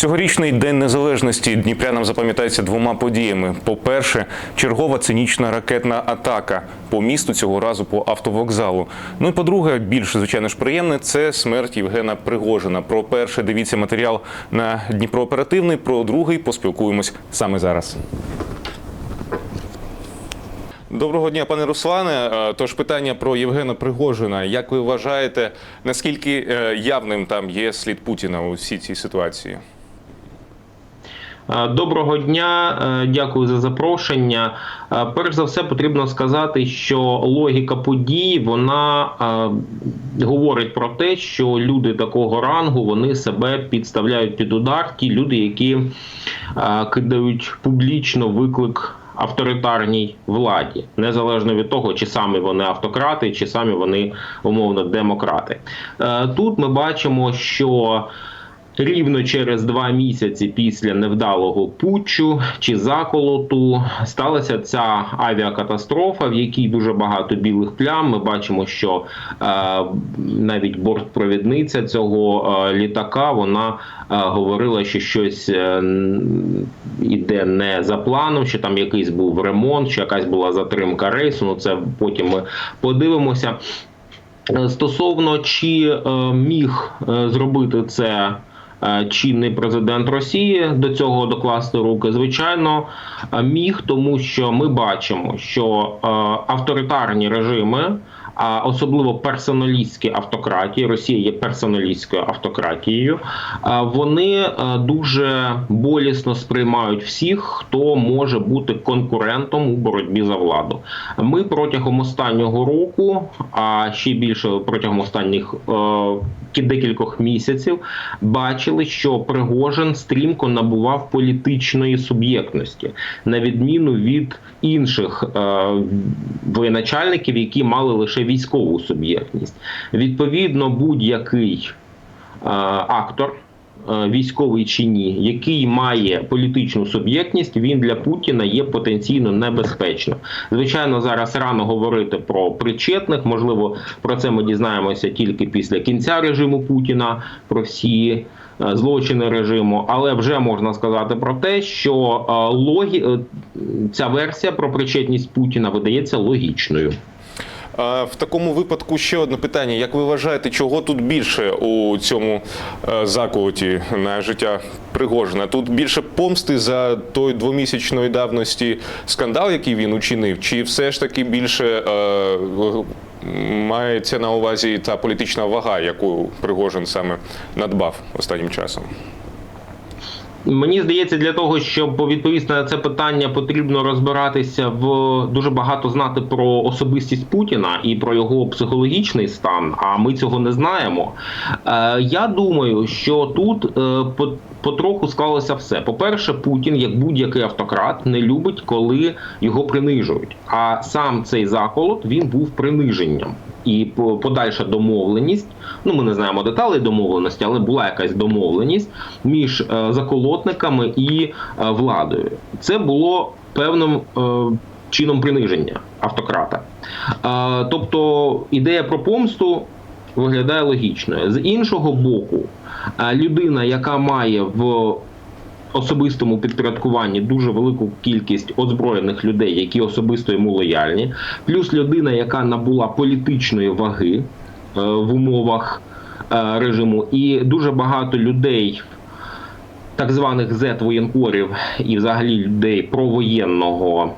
Цьогорічний день незалежності дніпрянам запам'ятається двома подіями. По-перше, чергова цинічна ракетна атака по місту цього разу по автовокзалу. Ну і по-друге, більш звичайно ж приємне, це смерть Євгена Пригожина. Про перше дивіться матеріал на Дніпро оперативний. Про другий поспілкуємось саме зараз. Доброго дня, пане Руслане. Е, Тож питання про Євгена Пригожина. Як ви вважаєте, наскільки е, явним там є слід Путіна у всій цій ситуації? Е, Доброго дня, е, дякую за запрошення. Е, Перш за все, потрібно сказати, що логіка подій вона говорить про те, що люди такого рангу вони себе підставляють під удар. Ті люди, які кидають публічно виклик. Авторитарній владі, незалежно від того, чи самі вони автократи, чи самі вони умовно демократи. Тут ми бачимо, що Рівно через два місяці після невдалого путчу чи заколоту сталася ця авіакатастрофа, в якій дуже багато білих плям. Ми бачимо, що е, навіть бортпровідниця цього е, літака вона е, говорила, що щось е, іде не за планом, що там якийсь був ремонт, що якась була затримка рейсу. Ну це потім ми подивимося. Е, Стосовно чи е, міг е, зробити це чинний президент Росії до цього докласти руки, звичайно, е, міг, тому що ми бачимо, що е, авторитарні режими. А особливо персоналістські автократії, Росія є персоналістською автократією. Вони е, дуже болісно сприймають всіх, хто може бути конкурентом у боротьбі за владу. Ми протягом останнього року, а ще більше протягом останніх е, декількох місяців, бачили, що Пригожин стрімко набував політичної суб'єктності, на відміну від інших е, воєначальників, які мали лише військову суб'єктність. Відповідно, будь-який е, актор. е, Військовий чи ні, який має політичну суб'єктність, він для Путіна є потенційно небезпечним. Звичайно, зараз рано говорити про причетних. Можливо, про це ми дізнаємося тільки після кінця режиму Путіна, про всі е, злочини режиму. Але вже можна сказати про те, що логі... ця версія про причетність Путіна видається логічною. В такому випадку ще одне питання: як ви вважаєте, чого тут більше у цьому е, заколоті на життя Пригожина? Тут більше помсти за той двомісячної давності скандал, який він учинив, чи все ж таки більше е, мається на увазі та політична вага, яку Пригожин саме надбав останнім часом? Мені здається, для того, щоб відповісти на це питання, потрібно розбиратися в дуже багато знати про особистість Путіна і про його психологічний стан. А ми цього не знаємо. Е, я думаю, що тут е, по- потроху склалося все. По-перше, Путін, як будь-який автократ, не любить, коли його принижують. А сам цей заколот він був приниженням. І подальша домовленість. Ну, ми не знаємо деталей домовленості, але була якась домовленість між е, заколотниками і е, владою. Це було певним е, чином приниження автократа. Тобто ідея про помсту виглядає логічною. З іншого боку, людина, яка має в особистому підпорядкуванні дуже велику кількість озброєних людей, які особисто йому лояльні, плюс людина, яка набула політичної ваги е, в умовах е, режиму, і дуже багато людей. Так званих зет-воєнкорів і взагалі людей провоєнного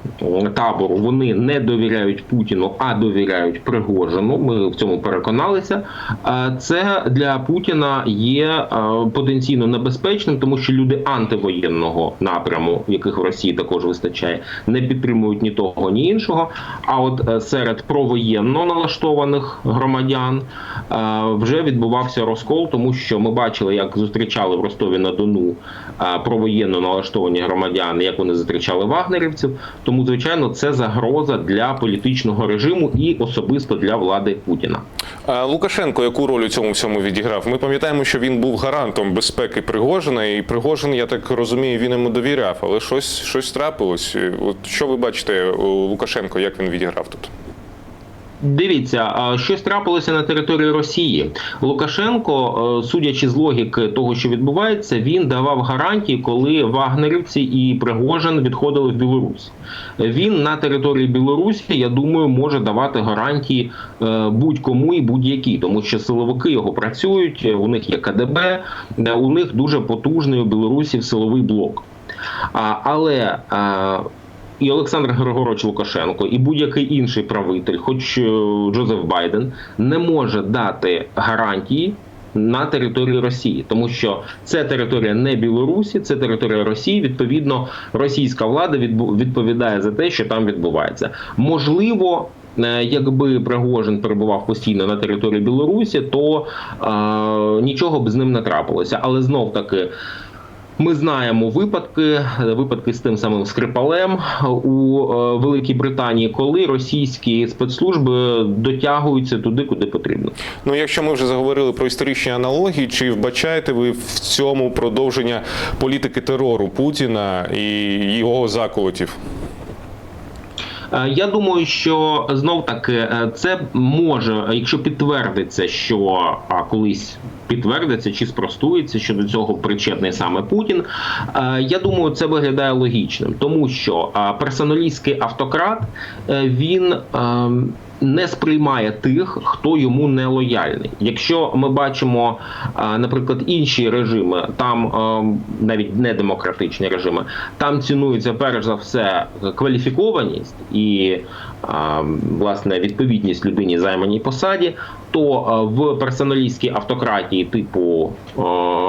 табору вони не довіряють Путіну, а довіряють Пригожину. Ми в цьому переконалися. Це для Путіна є е, потенційно небезпечним, тому що люди антивоєнного напряму, яких в Росії також вистачає, не підтримують ні того, ні іншого. А от е, серед провоєнно налаштованих громадян е, вже відбувався розкол, тому що ми бачили, як зустрічали в Ростові на Дону провоєнно налаштовані громадяни, як вони зустрічали вагнерівців. Тому, звичайно, це загроза для політичного режиму і особисто для влади Путіна. А Лукашенко яку роль у цьому всьому відіграв? Ми пам'ятаємо, що він був гарантом безпеки Пригожина, і Пригожин, я так розумію, він йому довіряв, але щось, щось трапилось. От що ви бачите у Лукашенко, як він відіграв тут? Дивіться, щось трапилося на території Росії. Лукашенко, е, судячи з логіки того, що відбувається, він давав гарантії, коли вагнерівці і Пригожин відходили в Білорусь. Він на території Білорусі, я думаю, може давати гарантії е, будь-кому і будь-які, тому що силовики його працюють. У них є КДБ, е, у них дуже потужний у Білорусі силовий блок. Але і Олександр Григорович Лукашенко, і будь-який інший правитель, хоч е, Джозеф Байден, не може дати гарантії. На території Росії, тому що це територія не Білорусі, це територія Росії. Відповідно, російська влада відповідає за те, що там відбувається. Можливо, е, якби Пригожин перебував постійно на території Білорусі, то е, нічого б з ним не трапилося. Але знов таки. Ми знаємо випадки, випадки з тим самим Скрипалем у е, Великій Британії, коли російські спецслужби дотягуються туди, куди потрібно. Ну, якщо ми вже заговорили про історичні аналогії, чи вбачаєте ви в цьому продовження політики терору Путіна і його заколотів? Е, Я думаю, що знов таки е, це може, якщо підтвердиться, що а, колись підтвердиться чи спростується, що до цього причетний саме Путін. е, Я думаю, це виглядає логічним, тому що персоналістський автократ він. Не сприймає тих, хто йому не лояльний. Якщо ми бачимо, наприклад, інші режими, там ем, навіть не демократичні режими, там цінується перш за все кваліфікованість і власне відповідність людині займаній посаді, то в персоналістській автократії типу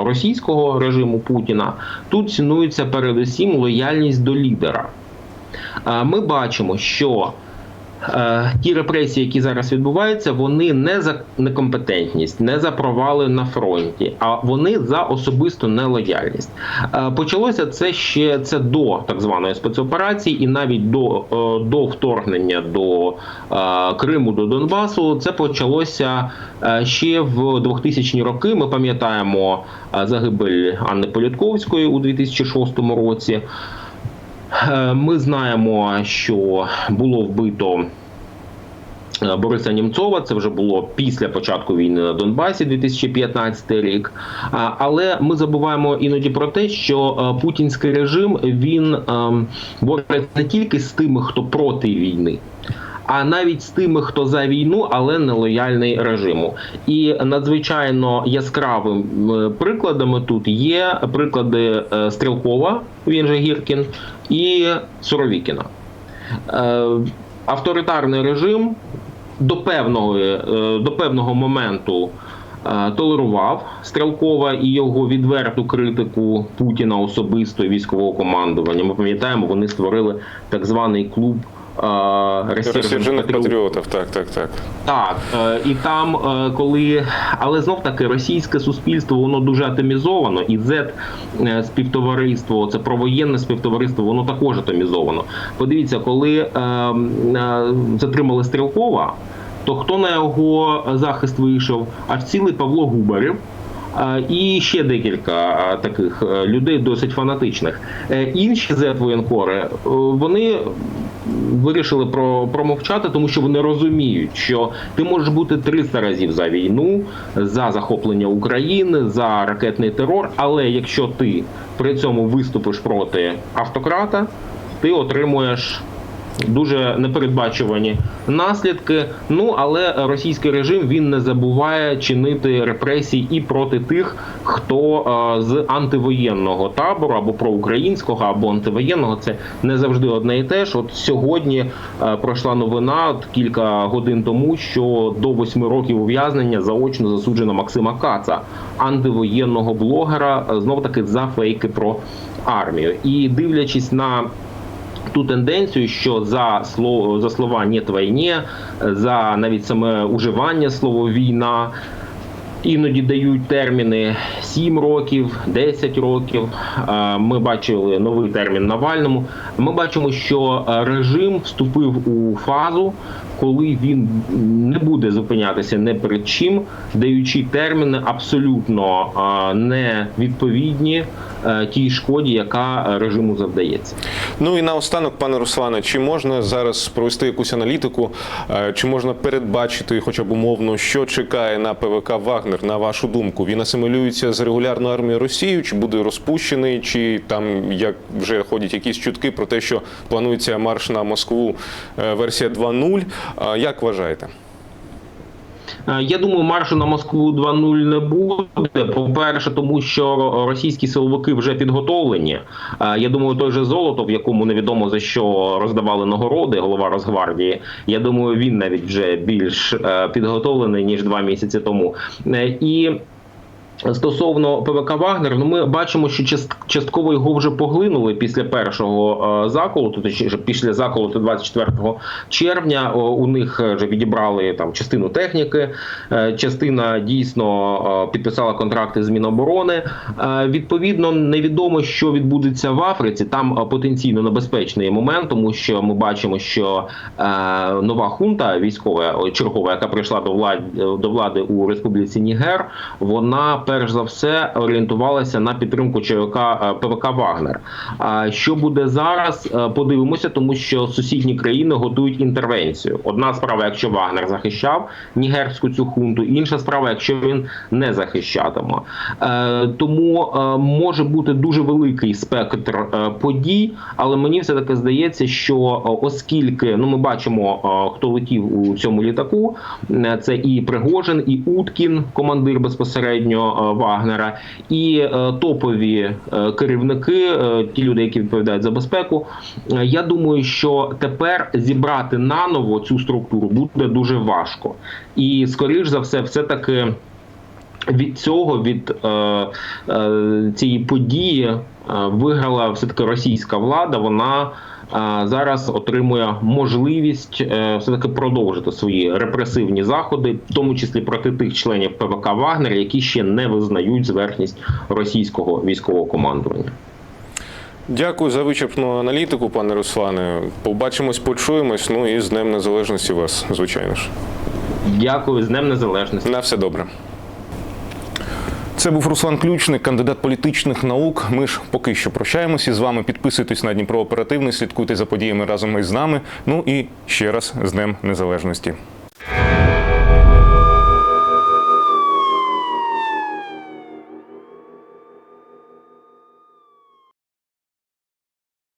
російського режиму Путіна тут цінується передусім лояльність до лідера. Ми бачимо, що Е, ті репресії, які зараз відбуваються, вони не за некомпетентність, не за провали на фронті, а вони за особисту нелояльність. Е, Почалося це ще це до так званої спецоперації, і навіть до, е, до вторгнення до е, Криму до Донбасу. Це почалося е, ще в 2000-ні роки. Ми пам'ятаємо е, загибель Анни Політковської у 2006 році. Е, Ми знаємо, що було вбито е, Бориса Німцова. Це вже було після початку війни на Донбасі, 2015 рік. Але ми забуваємо іноді про те, що е, путінський режим він ем, бореться не тільки з тими, хто проти війни. А навіть з тими, хто за війну, але не лояльний режиму, і надзвичайно яскравим прикладами тут є приклади е, Стрілкова, він же Гіркін, і Суровікіна. Е, Авторитарний режим до певного, е, до певного моменту толерував Стрелкова і його відверту критику Путіна особисто військового командування. Ми пам'ятаємо, вони створили так званий клуб. Розсержених патріотів. так, так, так. Так, е, і там, е, коли але знов таки російське суспільство воно дуже атомізовано, і Z е, співтовариство, це провоєнне співтовариство, воно також атомізовано. Подивіться, коли затримали Стрілкова, то хто на його захист вийшов? Аж цілий Павло Губарів. І ще декілька таких е, людей досить фанатичних. Е, Інші Z-воєнкори, е, вони вирішили про, промовчати, тому що вони розуміють, що ти можеш бути 300 разів за війну, за захоплення України, за ракетний терор. Але якщо ти при цьому виступиш проти автократа, ти отримуєш. Дуже непередбачувані наслідки. Ну але російський режим він не забуває чинити репресії і проти тих, хто е, з антивоєнного табору або проукраїнського, або антивоєнного. Це не завжди одне і те ж. От сьогодні е, пройшла новина кілька годин тому, що до восьми років ув'язнення заочно засуджено Максима Каца, антивоєнного блогера, знов таки за фейки про армію. І дивлячись на ту тенденцію, що за слово за слова «нет війні», за навіть саме уживання слова війна. Іноді дають терміни 7 років, 10 років. Е, Ми бачили новий термін Навальному. Ми бачимо, що е, режим вступив у фазу, коли він не буде зупинятися не перед чим, даючи терміни абсолютно е, невідповідні е, тій шкоді, яка режиму завдається. Ну і наостанок, пане Руслане, чи можна зараз провести якусь аналітику, е, чи можна передбачити, хоча б умовно, що чекає на ПВК Вагнер, на вашу думку? Він асимілюється з регулярною армією Росії, чи буде розпущений, чи там як вже ходять якісь чутки про те, що планується марш на Москву е, версія 2.0. Е, Як вважаєте? Е, Я думаю, маршу на Москву 2.0 не буде. По-перше, тому що російські силовики вже підготовлені. Е, Я думаю, той же золото, в якому невідомо за що роздавали нагороди, голова Росгвардії. Я думаю, він навіть вже більш е, підготовлений ніж два місяці тому. І Стосовно ПВК Вагнер, ну ми бачимо, що част- частково його вже поглинули після першого е, заколоту, точніше після заколоту 24 червня. У них е, вже відібрали там частину техніки, е, частина дійсно е, підписала контракти з Міноборони. Е, Відповідно, невідомо, що відбудеться в Африці. Там е, потенційно небезпечний момент, тому що ми бачимо, що е, нова хунта військова чергова, яка прийшла до влади до влади у Республіці Нігер, вона перш за все орієнтувалася на підтримку ЧВК е, ПВК Вагнер. А що буде зараз? Е, Подивимося, тому що сусідні країни готують інтервенцію. Одна справа, якщо Вагнер захищав нігерську цю хунту, інша справа, якщо він не захищатиме. Е, Тому може бути дуже великий спектр подій, але мені все таки здається, що оскільки ну ми бачимо, хто летів у цьому літаку, це і Пригожин, і Уткін, командир безпосередньо Вагнера, і е, топові е, керівники, е, ті люди, які відповідають за безпеку. Е, Я думаю, що тепер зібрати наново цю структуру буде дуже важко, і скоріш за все, все таки. Від цього від е, е, цієї події е, виграла все таки російська влада. Вона е, зараз отримує можливість е, все таки продовжити свої репресивні заходи, в тому числі проти тих членів ПВК Вагнера, які ще не визнають зверхність російського військового командування. Дякую за вичерпну аналітику, пане Руслане. Побачимось, почуємось. Ну і з Днем Незалежності вас, звичайно ж. Дякую з Днем Незалежності. На все добре. Це був Руслан Ключник, кандидат політичних наук. Ми ж поки що прощаємося з вами. Підписуйтесь на Дніпро Оперативний, слідкуйте за подіями разом із нами. Ну і ще раз з Днем Незалежності.